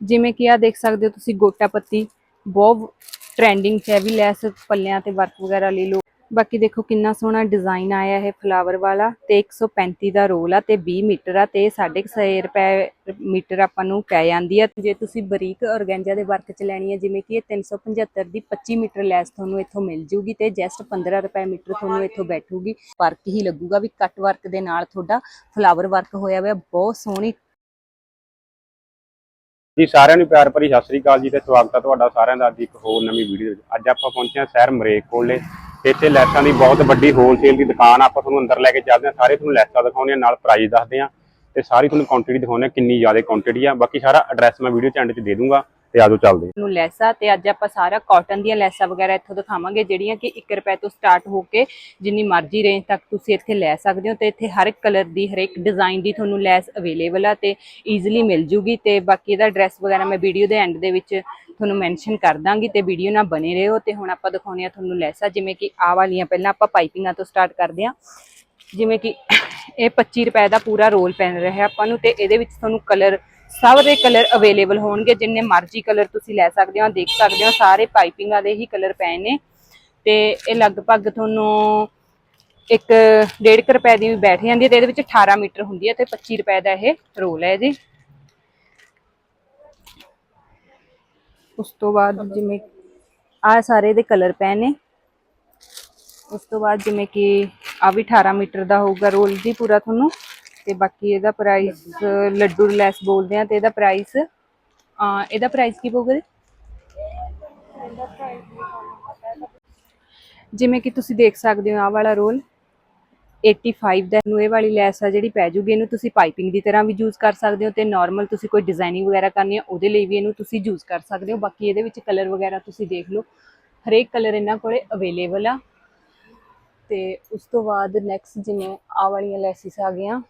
ਜਿਵੇਂ ਕਿ ਆ ਦੇਖ ਸਕਦੇ ਹੋ ਤੁਸੀਂ ਗੋਟਾ ਪੱਤੀ, ਬਹੁਤ ਟ੍ਰੈਂਡਿੰਗ 'ਚ ਹੈ, ਵੀ ਲੈਸ ਪੱਲਿਆਂ ਤੇ ਵਰਕ ਵਗੈਰਾ ਲੈ ਲਓ ਬਾਕੀ ਦੇਖੋ ਕਿੰਨਾ ਸੋਹਣਾ ਡਿਜ਼ਾਈਨ ਆਇਆ ਹੈ ਫਲਾਵਰ ਵਾਲਾ ਤੇ 135 ਦਾ ਰੋਲ ਆ ਤੇ 20 ਮੀਟਰ ਆ ਤੇ 6.5 ਰੁਪਏ ਮੀਟਰ ਆਪਾਂ ਨੂੰ ਪੈ ਜਾਂਦੀ ਆ। ਜੇ ਤੁਸੀਂ ਬਰੀਕ ਔਰਗੈਂਜਾ ਦੇ ਵਰਕ 'ਚ ਲੈਣੀ ਹੈ ਜਿਵੇਂ ਕਿ ਇਹ 375 ਦੀ 25 ਮੀਟਰ ਲੈਸ ਤੁਹਾਨੂੰ ਇੱਥੋਂ ਮਿਲ ਜੂਗੀ ਤੇ ਜਸਟ 15 ਰੁਪਏ ਮੀਟਰ ਤੁਹਾਨੂੰ ਇੱਥੋਂ ਬੈਠੂਗੀ। ਵਰਕ ਹੀ ਲੱਗੂਗਾ ਵੀ ਕੱਟ ਵਰਕ ਦੇ ਨਾਲ ਤੁਹਾਡਾ ਫਲਾਵਰ ਵਰਕ ਹੋਇਆ ਹੋਇਆ, ਬਹੁਤ ਸੋਹਣੀ ਜੀ, ਸਾਰਿਆਂ ਨੂੰ ਪਿਆਰ ਭਰੀ ਸਤਿ ਸ੍ਰੀ ਅਕਾਲ ਜੀ ਤੇ ਸਵਾਗਤ ਹੈ ਤੁਹਾਡਾ ਸਾਰਿਆਂ ਦਾ ਅੱਜ ਇੱਕ ਹੋਰ ਨਵੀਂ ਵੀਡੀਓ ਵਿੱਚ। ਅੱਜ ਆਪਾਂ ਪਹੁੰਚੇ ਹਾਂ ਸ਼ਹਿਰ ਮਰੇਕ ਕੋਲੇ। ਤੇ ਇੱਥੇ ਲੈਸਾਂ ਦੀ ਬਹੁਤ ਵੱਡੀ ਹੋਲਸੇਲ ਦੀ ਦੁਕਾਨ ਆ। ਆਪਾਂ ਤੁਹਾਨੂੰ ਅੰਦਰ ਲੈ ਕੇ ਚੱਲਦੇ ਹਾਂ। ਸਾਰੇ ਤੁਹਾਨੂੰ ਲੈਸਾਂ ਦਿਖਾਉਂਦੇ ਹਾਂ, ਨਾਲ ਪ੍ਰਾਈਸ ਦੱਸਦੇ ਹਾਂ। ਤੇ ਸਾਰੀ ਤੁਹਾਨੂੰ ਕੁਆਂਟੀਟੀ ਦਿਖਾਉਂਦੇ ਹਾਂ, ਕਿੰਨੀ ਜ਼ਿਆਦਾ ਕੁਆਂਟੀਟੀ ਆ। ਬਾਕੀ ਸਾਰਾ ਐਡਰੈਸ ਮੈਂ ਵੀਡੀਓ ਚ ਐਂਡ 'ਚ ਦੇ ਦੂੰਗਾ। ਤੇ ਆਜੋ ਚੱਲਦੇ ਹਾਂ। ਨੂੰ ਲੈਸਾਂ ਤੇ ਅੱਜ ਆਪਾਂ ਸਾਰਾ ਕਾਟਨ ਦੀਆਂ ਲੈਸਾਂ ਵਗੈਰਾ ਇੱਥੋਂ ਦਿਖਾਵਾਂਗੇ, ਜਿਹੜੀਆਂ ਕਿ 1 ਰੁਪਏ ਤੋਂ ਸਟਾਰਟ ਹੋ ਕੇ ਜਿੰਨੀ ਮਰਜ਼ੀ ਰੇਂਜ ਤੱਕ ਤੁਸੀਂ ਇੱਥੇ ਲੈ ਸਕਦੇ ਹੋ ਤੇ ਇੱਥੇ ਹਰ ਇੱਕ ਕਲਰ ਦੀ, ਹਰੇਕ ਇੱਕ ਡਿਜ਼ਾਈਨ ਦੀ ਤੁਹਾਨੂੰ ਲੈਸ ਅਵੇਲੇਬਲ ਆ ਤੇ ਈਜ਼ੀਲੀ ਮਿਲ ਜੂਗੀ ਤੇ ਬਾਕੀ ਇਹਦਾ ਐਡਰੈਸ ਵਗੈਰਾ ਮੈਂ ਵੀਡੀਓ ਦੇ ਐਂਡ ਦੇ ਵਿੱਚ ਤੁਹਾਨੂੰ ਮੈਂਸ਼ਨ ਕਰ ਦਾਂਗੀ ਤੇ ਵੀਡੀਓ ਨਾਲ ਬਣੇ ਰਹੋ ਤੇ ਹੁਣ ਆਪਾਂ ਦਿਖਾਉਂਦੇ ਆ ਤੁਹਾਨੂੰ ਲੈਸਾਂ, ਜਿਵੇਂ ਕਿ ਆਹ ਵਾਲੀਆਂ ਪਹਿਲਾਂ ਆਪਾਂ ਪਾਈਪਿੰਗਾਂ ਤੋਂ ਸਟਾਰਟ ਕਰਦੇ ਹਾਂ ਜਿਵੇਂ ਕਿ ਇਹ 25 ਰੁਪਏ ਦਾ ਪੂਰਾ ਰੋਲ ਪੈਣ ਰਿਹਾ ਆਪਾਂ ਨੂੰ ਤੇ ਇਹਦੇ ਵਿੱਚ ਤੁਹਾਨੂੰ ਕਲਰ ਸਭ ਦੇ ਕਲਰ ਅਵੇਲੇਬਲ ਹੋਣਗੇ, ਜਿੰਨੇ ਮਰਜ਼ੀ ਕਲਰ ਤੁਸੀਂ ਲੈ ਸਕਦੇ ਹੋ ਦੇਖ ਸਕਦੇ ਹੋ, ਸਾਰੇ ਪਾਈਪਿੰਗਾਂ ਦੇ ਹੀ ਕਲਰ ਪਏ ਨੇ। ਤੇ ਇਹ ਲਗਭਗ ਤੁਹਾਨੂੰ ਇੱਕ 1.5 ਰੁਪਏ ਦੀ ਵੀ ਬੈਠ ਜਾਂਦੀ ਹੈ ਤੇ ਇਹਦੇ ਵਿੱਚ 18 ਮੀਟਰ ਹੁੰਦੀ ਹੈ ਤੇ 25 ਰੁਪਏ ਦਾ ਇਹ ਰੋਲ ਹੈ ਜੀ। ਉਸ ਤੋਂ ਬਾਅਦ ਜਿਵੇਂ ਆ ਸਾਰੇ ਦੇ ਕਲਰ ਪਏ ਨੇ। ਉਸ ਤੋਂ ਬਾਅਦ ਜਿਵੇਂ ਕਿ ਆ ਵੀ 18 ਮੀਟਰ ਦਾ ਹੋਊਗਾ ਰੋਲ ਜੀ ਪੂਰਾ ਤੁਹਾਨੂੰ। ਤੇ ਬਾਕੀ ਇਹਦਾ ਪ੍ਰਾਈਸ ਲੱਡੂ ਲੈਸ ਬੋਲਦੇ ਆ ਤੇ ਇਹਦਾ ਪ੍ਰਾਈਸ ਇਹਦਾ ਪ੍ਰਾਈਸ ਕੀ ਪਊਗਾ ਜੀ? ਜਿਵੇਂ ਕਿ ਤੁਸੀਂ ਦੇਖ ਸਕਦੇ ਹੋ ਆਹ ਵਾਲਾ ਰੋਲ 85 ਦਾ ਨੂੰ ਇਹ ਵਾਲੀ ਲੈਸ ਆ ਜਿਹੜੀ ਪੈ ਜੂਗੀ, ਇਹਨੂੰ ਤੁਸੀਂ ਪਾਈਪਿੰਗ ਦੀ ਤਰ੍ਹਾਂ ਵੀ ਯੂਜ਼ ਕਰ ਸਕਦੇ ਹੋ ਤੇ ਨਾਰਮਲ ਤੁਸੀਂ ਕੋਈ ਡਿਜ਼ਾਈਨਿੰਗ ਵਗੈਰਾ ਕਰਨੀ ਹੈ ਉਹਦੇ ਲਈ ਵੀ ਇਹਨੂੰ ਤੁਸੀਂ ਯੂਜ਼ ਕਰ ਸਕਦੇ ਹੋ। ਬਾਕੀ ਇਹਦੇ ਵਿੱਚ ਕਲਰ ਵਗੈਰਾ ਤੁਸੀਂ ਦੇਖ ਲਓ, ਹਰੇਕ ਕਲਰ ਇਹਨਾਂ ਕੋਲੇ ਅਵੇਲੇਬਲ ਆ। ਤੇ ਉਸ ਤੋਂ ਬਾਅਦ ਨੈਕਸਟ ਜਿਵੇਂ ਆਹ ਵਾਲੀਆਂ ਲੈਸਿਸ ਆ ਗਈਆਂ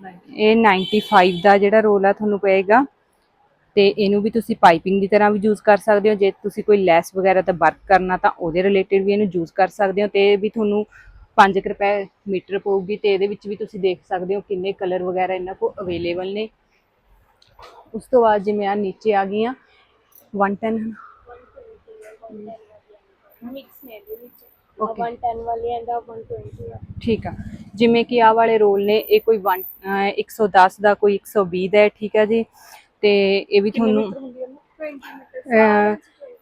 ਇਹ 95 ਦਾ ਜਿਹੜਾ ਰੋਲ ਆ ਤੁਹਾਨੂੰ ਪਏਗਾ। ਤੇ ਇਹਨੂੰ ਵੀ ਤੁਸੀਂ ਪਾਈਪਿੰਗ ਦੀ ਤਰ੍ਹਾਂ ਵੀ ਯੂਜ਼ ਕਰ ਸਕਦੇ ਹੋ। ਜੇ ਤੁਸੀਂ ਕੋਈ ਲੈਸ ਵਗੈਰਾ ਤੇ ਵਰਕ ਕਰਨਾ ਤਾਂ ਉਹਦੇ ਰਿਲੇਟਡ ਵੀ ਇਹਨੂੰ ਯੂਜ਼ ਕਰ ਸਕਦੇ ਹੋ। ਤੇ ਵੀ ਤੁਹਾਨੂੰ 5 ਰੁਪਏ ਮੀਟਰ ਪਊਗੀ ਤੇ ਇਹਦੇ ਵਿੱਚ ਵੀ ਤੁਸੀਂ ਦੇਖ ਸਕਦੇ ਹੋ ਕਿੰਨੇ ਕਲਰ ਵਗੈਰਾ ਇਹਨਾਂ ਕੋਲ ਅਵੇਲੇਬਲ ਨੇ। ਉਸ ਤੋਂ ਬਾਅਦ ਜਿਵੇਂ ਆ ਨੀਚੇ ਆ ਗਈਆਂ 110 ਮਿਕਸ ਨੇ ਇਹਦੇ ਵਿੱਚ। Okay. 110 ਵਾਲੀ ਐਂਡ 120 ਆ ਠੀਕ ਆ। ਜਿਵੇਂ ਕਿ ਆਹ ਵਾਲੇ ਰੋਲ ਨੇ ਇਹ ਕੋਈ 1 ਅਹ 110 ਦਾ ਕੋਈ 120 ਦਾ ਹੈ ਠੀਕ ਹੈ ਜੀ? ਤੇ ਇਹ ਵੀ ਤੁਹਾਨੂੰ ਹੁੰਦੀ ਹੈ? ਨਾ 20 ਮੀਟਰ ਅਹ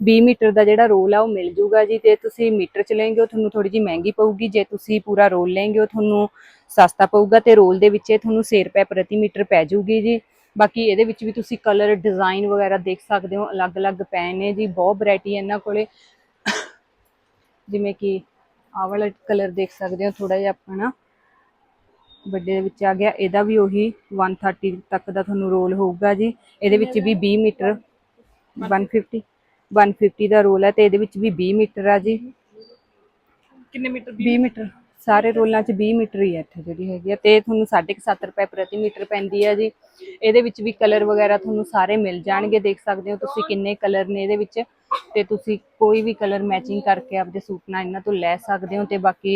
20 ਮੀਟਰ ਦਾ ਜਿਹੜਾ ਰੋਲ ਆ ਉਹ ਮਿਲ ਜੂਗਾ ਜੀ। ਤੇ ਤੁਸੀਂ ਮੀਟਰ ਚ ਲੈਂਗੇ ਉਹ ਤੁਹਾਨੂੰ ਥੋੜੀ ਜੀ ਮਹਿੰਗੀ ਪਊਗੀ। ਜੇ ਤੁਸੀਂ ਪੂਰਾ ਰੋਲ ਲੈਂਗੇ ਉਹ ਤੁਹਾਨੂੰ ਸਸਤਾ ਪਊਗਾ ਤੇ ਰੋਲ ਦੇ ਵਿੱਚ ਇਹ ਤੁਹਾਨੂੰ 6 ਰੁਪਏ ਪ੍ਰਤੀ ਮੀਟਰ ਪੈ ਜੂਗੀ ਜੀ। ਬਾਕੀ ਇਹਦੇ ਵਿੱਚ ਵੀ ਤੁਸੀਂ ਕਲਰ ਡਿਜ਼ਾਈਨ ਵਗੈਰਾ ਦੇਖ ਸਕਦੇ ਹੋ। ਅਲੱਗ-ਅਲੱਗ ਪੈ ਨੇ ਜੀ ਬਹੁਤ ਵੈਰਾਈਟੀ ਇਹਨਾਂ ਕੋਲੇ। ਜਿਵੇਂ ਕਿ ਆਹ ਵਾਲਾ ਕਲਰ ਦੇਖ ਸਕਦੇ ਹੋ ਥੋੜਾ ਜਿਹਾ ਆਪਣਾ ਵੱਡੇ ਦੇ ਵਿੱਚ ਆ ਗਿਆ। ਇਹਦਾ ਵੀ ਉਹੀ 130 ਤੱਕ ਦਾ ਤੁਹਾਨੂੰ ਰੋਲ ਹੋਊਗਾ ਜੀ। ਇਹਦੇ ਵਿੱਚ ਵੀ 20 ਮੀਟਰ 150 150 ਦਾ ਰੋਲ ਹੈ ਤੇ ਇਹਦੇ ਵਿੱਚ ਵੀ 20 ਮੀਟਰ ਆ ਜੀ। ਕਿੰਨੇ ਮੀਟਰ 20 ਮੀਟਰ ਸਾਰੇ ਰੋਲਾਂ 'ਚ 20 ਮੀਟਰ ਹੀ ਹੈ ਇੱਥੇ ਜਿਹੜੀ ਹੈਗੀ ਆ। ਤੇ ਤੁਹਾਨੂੰ 7.5 ਰੁਪਏ ਪ੍ਰਤੀ ਮੀਟਰ ਪੈਂਦੀ ਹੈ ਜੀ। ਇਹਦੇ ਵਿੱਚ ਵੀ ਕਲਰ ਵਗੈਰਾ ਤੁਹਾਨੂੰ ਸਾਰੇ ਮਿਲ ਜਾਣਗੇ ਦੇਖ ਸਕਦੇ ਹੋ ਤੁਸੀਂ ਕਿੰਨੇ ਕਲਰ ਨੇ ਇਹਦੇ ਵਿੱਚ। ਤੇ ਤੁਸੀਂ ਕੋਈ ਵੀ ਕਲਰ ਮੈਚਿੰਗ ਕਰਕੇ ਆਪਦੇ ਸੂਟ ਨਾਲ ਇਹਨਾਂ ਤੋਂ ਲੈ ਸਕਦੇ ਹੋ ਤੇ ਬਾਕੀ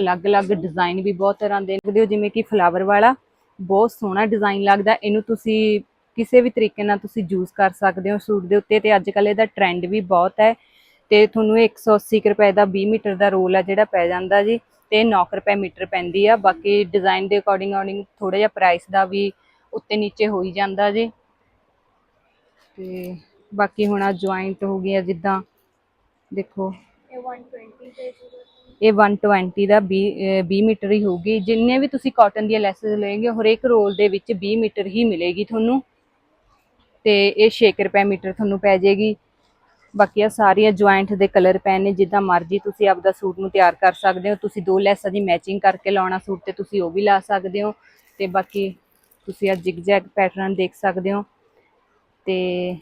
ਅਲੱਗ-ਅਲੱਗ ਡਿਜ਼ਾਈਨ ਵੀ ਬਹੁਤ ਤਰ੍ਹਾਂ ਦੇ ਦੇਖਦੇ ਹੋ ਜਿਵੇਂ ਕਿ ਫਲਾਵਰ ਵਾਲਾ, ਬਹੁਤ ਸੋਹਣਾ ਡਿਜ਼ਾਈਨ ਲੱਗਦਾ। ਇਹਨੂੰ ਤੁਸੀਂ ਕਿਸੇ ਵੀ ਤਰੀਕੇ ਨਾਲ ਤੁਸੀਂ ਯੂਜ਼ ਕਰ ਸਕਦੇ ਹੋ ਸੂਟ ਦੇ ਉੱਤੇ ਤੇ ਅੱਜ ਕੱਲ ਇਹਦਾ ਟ੍ਰੈਂਡ ਵੀ ਬਹੁਤ ਹੈ। ਤੇ ਤੁਹਾਨੂੰ ਇਹ 180 ਕੁ ਰੁਪਏ ਦਾ 20 ਮੀਟਰ ਦਾ ਰੋਲ ਆ ਜਿਹੜਾ ਪੈ ਜਾਂਦਾ ਜੀ ਤੇ 9 ਕੁ ਰੁਪਏ ਮੀਟਰ ਪੈਂਦੀ ਆ। ਬਾਕੀ ਡਿਜ਼ਾਈਨ ਦੇ ਅਕੋਰਡਿੰਗ ਅਕੋਰਡਿੰਗ ਥੋੜਾ ਜਿਹਾ ਪ੍ਰਾਈਸ ਦਾ ਵੀ ਉੱਤੇ ਨੀਚੇ ਹੋ ਹੀ ਜਾਂਦਾ ਜੀ। ਤੇ ਬਾਕੀ ਹੁਣ ਆ ਜੁਆਇੰਟ ਹੋ ਗਈਆਂ ਜਿੱਦਾਂ ਦੇਖੋ। ਇਹ 120 ਤੇ ਇਹ 120 ਦਾ 20 ਅਹ 20 ਮੀਟਰ ਹੀ ਹੋਊਗੀ। ਜਿੰਨੇ ਵੀ ਤੁਸੀਂ ਕਾਟਨ ਦੀਆਂ ਲੈਸਸ ਲਓਗੇ ਹਰੇਕ ਰੋਲ ਦੇ ਵਿੱਚ 20 ਮੀਟਰ ਹੀ ਮਿਲੇਗੀ ਤੁਹਾਨੂੰ। ਤੇ ਇਹ 6 ਰੁਪਏ ਮੀਟਰ ਤੁਹਾਨੂੰ ਪੈ ਜਾਏਗੀ। ਬਾਕੀ ਆ ਸਾਰੀਆਂ ਜੁਆਇੰਟ ਦੇ ਕਲਰ ਪੈ ਨੇ, ਜਿੱਦਾਂ ਮਰਜ਼ੀ ਤੁਸੀਂ ਆਪਦਾ ਸੂਟ ਨੂੰ ਤਿਆਰ ਕਰ ਸਕਦੇ ਹੋ। ਤੁਸੀਂ ਦੋ ਲੈਸਾਂ ਦੀ ਮੈਚਿੰਗ ਕਰਕੇ ਲਾਉਣਾ ਸੂਟ ਤੇ ਤੁਸੀਂ ਉਹ ਵੀ ਲਾ ਸਕਦੇ ਹੋ। ਤੇ ਬਾਕੀ ਤੁਸੀਂ ਆ ਜਿਗਜੈਗ ਪੈਟਰਨ ਦੇਖ ਸਕਦੇ ਹੋ। ਤੇ